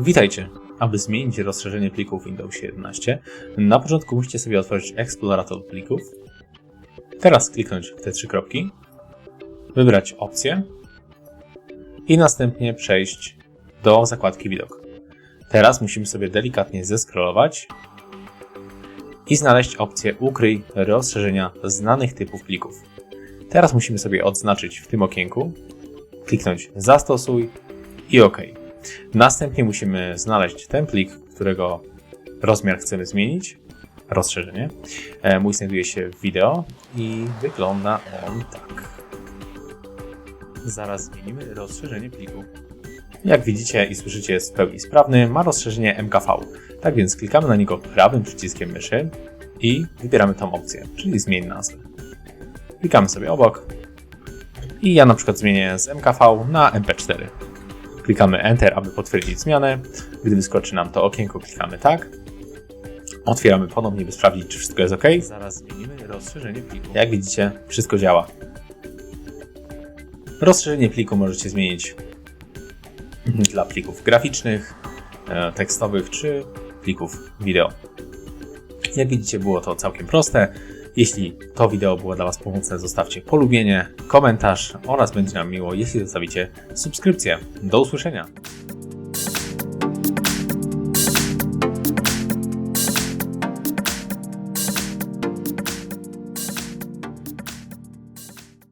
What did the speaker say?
Witajcie. Aby zmienić rozszerzenie plików Windows 11, na początku musicie sobie otworzyć eksplorator plików. Teraz kliknąć w te trzy kropki, wybrać opcję i następnie przejść do zakładki widok. Teraz musimy sobie delikatnie zeskrolować i znaleźć opcję ukryj rozszerzenia znanych typów plików. Teraz musimy sobie odznaczyć w tym okienku, kliknąć zastosuj i OK. Następnie musimy znaleźć ten plik, którego rozmiar chcemy zmienić, rozszerzenie. E, Mój znajduje się w wideo i wygląda on tak. Zaraz zmienimy rozszerzenie pliku. Jak widzicie i słyszycie jest w pełni sprawny, ma rozszerzenie MKV. Tak więc klikamy na niego prawym przyciskiem myszy i wybieramy tą opcję, czyli zmień nazwę. Klikamy sobie obok i ja na przykład zmienię z MKV na MP4. Klikamy Enter, aby potwierdzić zmianę. Gdy wyskoczy nam to okienko, klikamy tak. Otwieramy ponownie, by sprawdzić, czy wszystko jest OK. Zaraz zmienimy rozszerzenie pliku. Jak widzicie, wszystko działa. Rozszerzenie pliku możecie zmienić dla plików graficznych, e, tekstowych czy plików wideo. Jak widzicie, było to całkiem proste. Jeśli to wideo było dla Was pomocne, zostawcie polubienie, komentarz oraz będzie nam miło, jeśli zostawicie subskrypcję. Do usłyszenia!